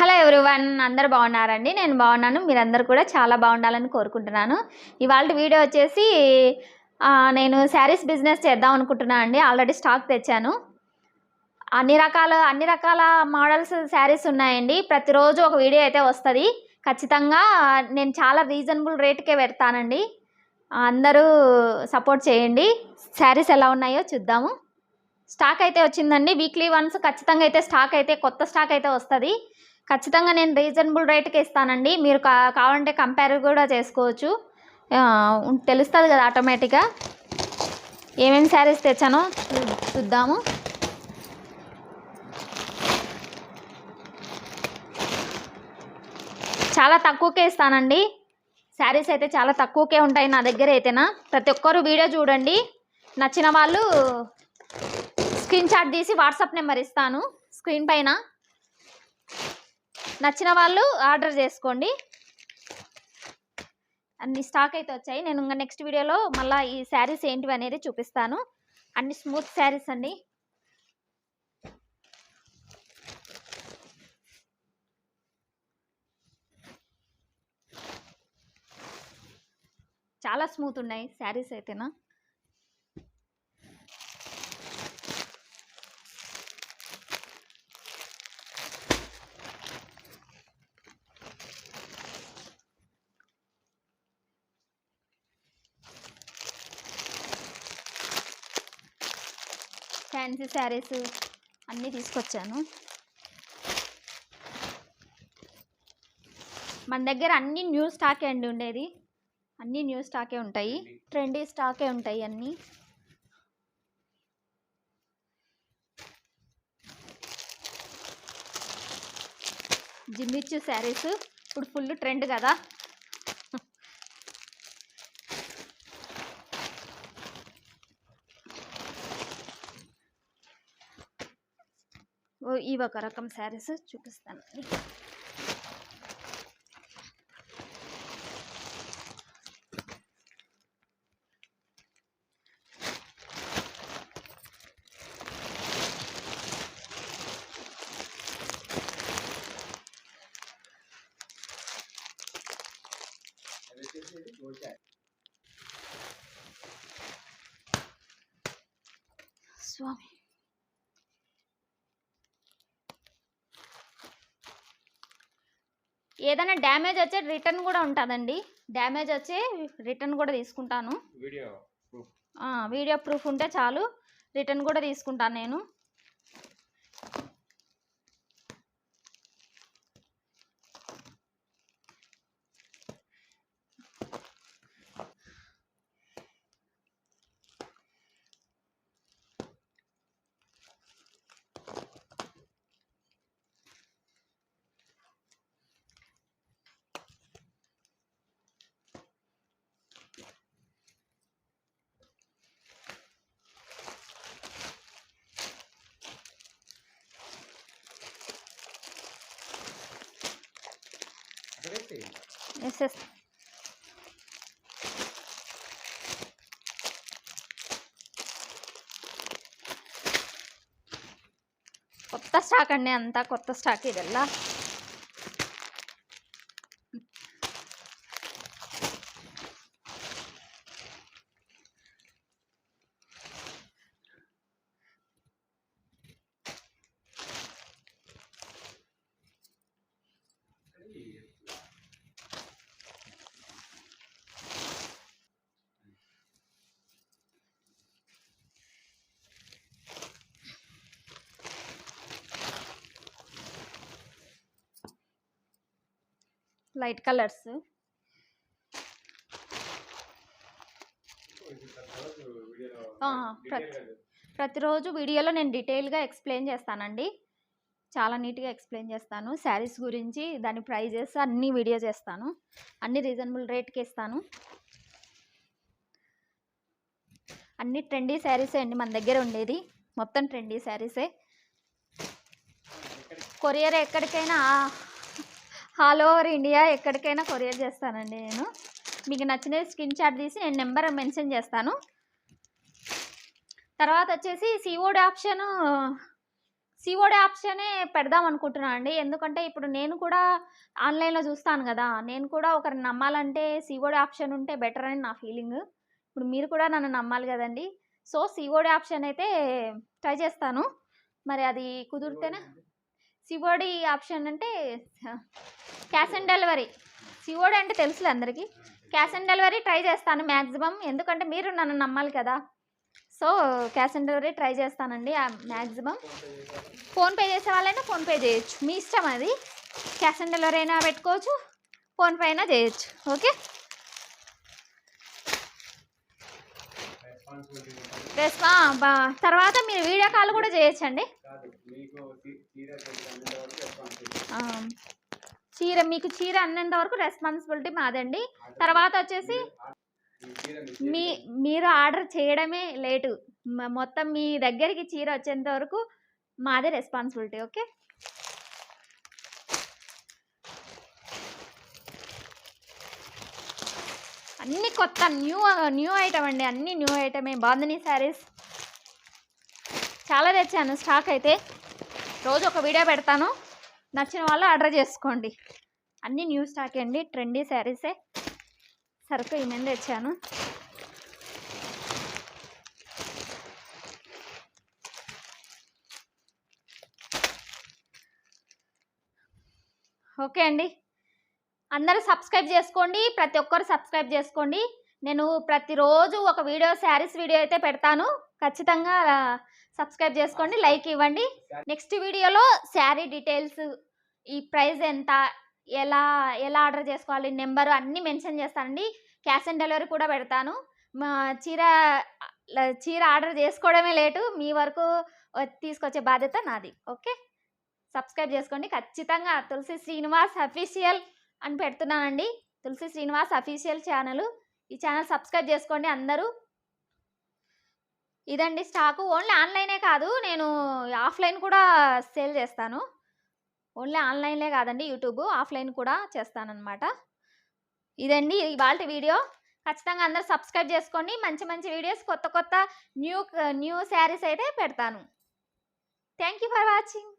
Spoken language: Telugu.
హలో ఎవ్రీవన్ అందరు బాగున్నారండి? నేను బాగున్నాను. మీరందరూ కూడా చాలా బాగుండాలని కోరుకుంటున్నాను. ఇవాళ వీడియో వచ్చేసి నేను శారీస్ బిజినెస్ చేద్దాం అనుకుంటున్నాను అండి. ఆల్రెడీ స్టాక్ తెచ్చాను. అన్ని రకాల అన్ని రకాల మోడల్స్ శారీస్ ఉన్నాయండి. ప్రతిరోజు ఒక వీడియో అయితే వస్తుంది. ఖచ్చితంగా నేను చాలా రీజనబుల్ రేట్కే పెడతానండి. అందరూ సపోర్ట్ చేయండి. శారీస్ ఎలా ఉన్నాయో చూద్దాము. స్టాక్ అయితే వచ్చిందండి. వీక్లీ వన్స్ ఖచ్చితంగా అయితే స్టాక్ అయితే కొత్త స్టాక్ అయితే వస్తుంది. ఖచ్చితంగా నేను రీజనబుల్ రేట్కి ఇస్తానండి. మీరు కా కావాలంటే కంపేర్ కూడా చేసుకోవచ్చు. తెలుస్తుంది కదా ఆటోమేటిక్గా. ఏమేమి శారీస్ తెచ్చానో చూద్దాము. చాలా తక్కువకే ఇస్తానండి. శారీస్ అయితే చాలా తక్కువకే ఉంటాయి నా దగ్గర అయితేనా. ప్రతి ఒక్కరు వీడియో చూడండి. నచ్చిన వాళ్ళు స్క్రీన్ షాట్ తీసి వాట్సాప్ నెంబర్ ఇస్తాను. స్క్రీన్ పైన. నచ్చిన వాళ్ళు ఆర్డర్ చేసుకోండి. అన్ని స్టాక్ అయితే వచ్చాయి. నేను ఇంకా నెక్స్ట్ వీడియోలో మళ్ళీ ఈ శారీస్ ఏంటివి అనేది చూపిస్తాను. అన్ని స్మూత్ శారీస్ అండి. చాలా స్మూత్ ఉన్నాయి శారీస్ అయితేనా? ఫ్యాన్సీ శారీస్ అన్నీ తీసుకొచ్చాను. మన దగ్గర అన్ని న్యూ స్టాకే అండి ఉండేది. అన్ని న్యూ స్టాకే ఉంటాయి. ట్రెండీ స్టాకే ఉంటాయి అన్నీ. జిమ్మిచ్చు శారీస్. ఇప్పుడు ఫుల్ ట్రెండ్ కదా. ఈ ఒక రకం శారీస్ చూపిస్తాను స్వామి. ఏదైనా డ్యామేజ్ వచ్చే రిటర్న్ కూడా ఉంటుందండి. డ్యామేజ్ వచ్చే రిటర్న్ కూడా తీసుకుంటాను. వీడియో ప్రూఫ్ ఉంటే చాలు. రిటర్న్ కూడా తీసుకుంటాను నేను. అక్కడైతే ఎస్ ఎస్ కొత్త స్టాక్ అండి అంతా కొత్త స్టాక్ లైట్ కలర్స్. ప్రతి ప్రతిరోజు వీడియోలో నేను డీటెయిల్గా ఎక్స్ప్లెయిన్ చేస్తానండి. చాలా నీట్గా ఎక్స్ప్లెయిన్ చేస్తాను. శారీస్ గురించి దాని ప్రైజెస్ అన్నీ వీడియో చేస్తాను. అన్ని రీజనబుల్ రేట్కి ఇస్తాను. అన్ని ట్రెండీ శారీసే అండి మన దగ్గర ఉండేది. మొత్తం ట్రెండీ శారీసే. కొరియర్ ఎక్కడికైనా ఆల్ ఓవర్ ఇండియా ఎక్కడికైనా కొరియర్ చేస్తానండి నేను. మీకు నచ్చిన స్క్రీన్ షాట్ తీసి నేను నెంబర్ మెన్షన్ చేస్తాను. తర్వాత వచ్చేసి సిఓడి ఆప్షన్ సిఓడి ఆప్షనే పెడదాం అనుకుంటున్నాను అండి. ఎందుకంటే ఇప్పుడు నేను కూడా ఆన్లైన్లో చూస్తాను కదా. నేను కూడా ఒకరిని నమ్మాలంటే సిఓడి ఆప్షన్ ఉంటే బెటర్ అని నా ఫీలింగ్. ఇప్పుడు మీరు కూడా నన్ను నమ్మాలి కదండి. సో సిఓడి ఆప్షన్ అయితే ట్రై చేస్తాను. మరి అది కుదిరితేనే సిఓడి ఆప్షన్ అంటే క్యాష్ ఆన్ డెలివరీ. సిఓడి అంటే తెలుసులే అందరికీ. క్యాష్ ఆన్ డెలివరీ ట్రై చేస్తాను మ్యాక్సిమం ఎందుకంటే మీరు నన్ను నమ్మాలి కదా. So cash on delivery try చేస్తానండి మ్యాక్సిమం ఫోన్పే చేసే వాళ్ళైనా ఫోన్పే చేయొచ్చు. మీ ఇష్టం అది. క్యాష్ ఆన్ డెలివరీ అయినా పెట్టుకోవచ్చు ఫోన్పే అయినా చేయొచ్చు. ఓకే? బా- తర్వాత మీరు వీడియో కాల్ కూడా చేయొచ్చండి. చీర మీకు చీర అన్నంత వరకు రెస్పాన్సిబిలిటీ మాదండి. తర్వాత వచ్చేసి మీ మీరు ఆర్డర్ చేయడమే లేటు మొత్తం మీ దగ్గరికి చీర వచ్చేంత వరకు మాదే రెస్పాన్సిబిలిటీ ఓకే? అన్ని కొత్త న్యూ న్యూ ఐటమ్ అండి. అన్ని న్యూ ఐటమే బాందని శారీస్ చాలా తెచ్చాను స్టాక్ అయితే. రోజు ఒక వీడియో పెడతాను. నచ్చిన వాళ్ళు ఆర్డర్ చేసుకోండి. అన్ని న్యూ స్టాక్ అండి. ట్రెండీ శారీసే. సరుకు ఈ మీద తెచ్చాను. ఓకే అండి. అందరూ సబ్స్క్రైబ్ చేసుకోండి. ప్రతి ఒక్కరు సబ్స్క్రైబ్ చేసుకోండి. నేను ప్రతిరోజు ఒక వీడియో శారీస్ వీడియో అయితే పెడతాను. ఖచ్చితంగా సబ్స్క్రైబ్ చేసుకోండి లైక్ ఇవ్వండి. నెక్స్ట్ వీడియోలో శారీ డీటెయిల్స్ ఈ ప్రైస్ ఎంత ఎలా ఎలా ఆర్డర్ చేసుకోవాలి నెంబరు అన్నీ మెన్షన్ చేస్తానండి. క్యాష్ ఆన్ డెలివరీ కూడా పెడతాను. మా చీర చీర ఆర్డర్ చేసుకోవడమే లేటు మీ వరకు తీసుకొచ్చే బాధ్యత నాది. ఓకే? సబ్స్క్రైబ్ చేసుకోండి. ఖచ్చితంగా తులసి శ్రీనివాస్ అఫీషియల్ అని పెడుతున్నానండి. Tulasi Srinivas official channel. ఈ ఛానల్ సబ్స్క్రైబ్ చేసుకోండి అందరూ. ఇదండి స్టాకు. ఓన్లీ ఆన్లైనే కాదు నేను ఆఫ్లైన్ కూడా సేల్ చేస్తాను. ఓన్లీ ఆన్లైన్లే కాదండి యూట్యూబ్ ఆఫ్లైన్ కూడా చేస్తానన్నమాట. ఇదండి ఇవాళ వీడియో. ఖచ్చితంగా అందరూ సబ్స్క్రైబ్ చేసుకోండి. మంచి మంచి వీడియోస్ కొత్త కొత్త న్యూ న్యూ శారీస్ అయితే పెడతాను. Thank you for watching.